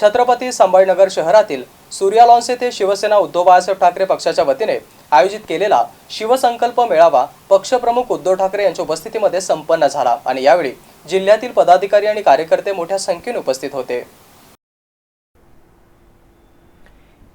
छत्रपती संभाजीनगर शहरातील सूर्या लॉन्स येथे शिवसेना उद्धव बाळासाहेब ठाकरे पक्षाच्या वतीने आयोजित केलेला शिवसंकल्प मेळावा पक्षप्रमुख उद्धव ठाकरे यांच्या उपस्थितीमध्ये संपन्न झाला. आणि यावेळी जिल्ह्यातील पदाधिकारी आणि कार्यकर्ते मोठ्या संख्येने उपस्थित होते.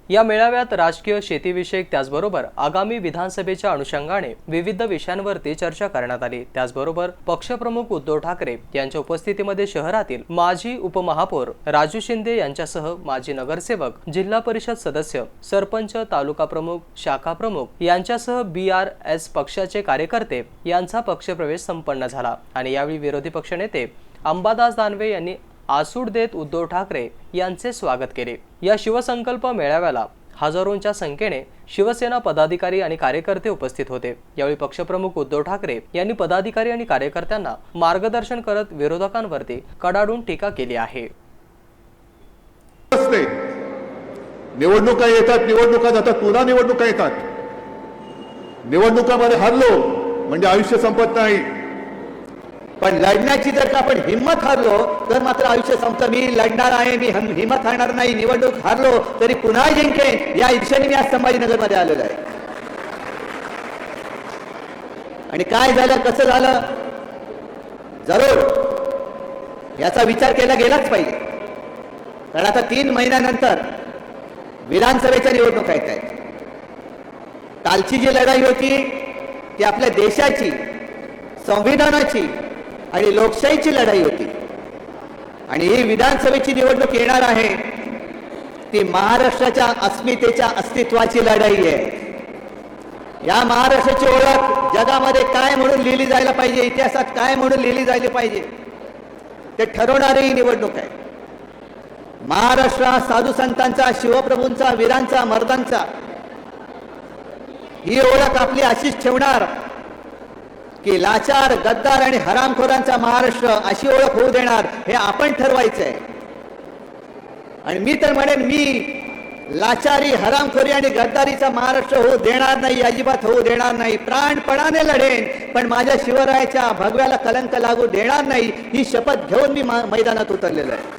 या मेळाव्यात राजकीय शेतीविषयक त्याचबरोबर आगामी विधानसभेच्या अनुषंगाने विविध विषयांवरती चर्चा करण्यात आली. त्याचबरोबर पक्षप्रमुख उद्धव ठाकरे यांच्या उपस्थितीमध्ये शहरातील माजी उपमहापौर राजू शिंदे यांच्यासह माजी नगरसेवक जिल्हा परिषद सदस्य सरपंच तालुका प्रमुख शाखा प्रमुख यांच्यासह बी आर एस पक्षाचे कार्यकर्ते यांचा पक्षप्रवेश संपन्न झाला. आणि यावेळी विरोधी पक्षनेते अंबादास दानवे यांनी आसूड देत उद्धव ठाकरे यांचे स्वागत केले. या शिवसंकल्प मेळाव्याला हजारोंच्या संख्येने शिवसेना पदाधिकारी आणि कार्यकर्ते उपस्थित होते. यावेळी पक्षप्रमुख उद्धव ठाकरे यांनी पदाधिकारी आणि कार्यकर्त्यांना मार्गदर्शन करत विरोधकांवरती कडाडून टीका केली आहे. निवडणुका येतात निवडणुका जातात पुन्हा निवडणुका येतात. निवडणुकामध्ये हरलो म्हणजे आयुष्य संपत नाही. पण लढण्याची जर का आपण हिंमत हारलो तर मात्र आयुष्य संपतं. मी लढणार आहे मी हिंमत हारणार नाही निवडणूक हारलो तरी पुन्हा जिंकेन या इच्छेने मी आज संभाजीनगरमध्ये आलेलो आहे. आणि काय झालं कसं झालं? जरूर. याचा विचार केला गेलाच पाहिजे. कारण आता तीन महिन्यानंतर विधानसभेच्या निवडणुका येत आहेत. कालची जी लढाई होती ती आपल्या देशाची संविधानाची आणि लोकशाहीची लढाई होती. आणि ही विधानसभेची निवडणूक येणार आहे. ती महाराष्ट्राच्या अस्मितेच्या अस्तित्वाची लढाई आहे. या महाराष्ट्राची ओळख जगामध्ये काय म्हणून लिहिली जायला पाहिजे इतिहासात काय म्हणून लिहिली जायला पाहिजे ते ठरवणारी ही निवडणूक आहे. महाराष्ट्र हा साधू संतांचा शिवप्रभूंचा वीरांचा मर्दांचा ही ओळख आपली अशीच ठेवणार की लाचार गद्दार आणि हरामखोरांचा महाराष्ट्र अशी ओळख होऊ देणार हे आपण ठरवायचं आहे आणि मी तर म्हणेन मी लाचारी हरामखोरी आणि गद्दारीचा महाराष्ट्र होऊ देणार नाही अजिबात होऊ देणार नाही. प्राणपणाने लढेन पण माझ्या शिवरायाच्या भगव्याला कलंक लागू देणार नाही ही शपथ घेऊन मी मैदानात उतरलेलो आहे.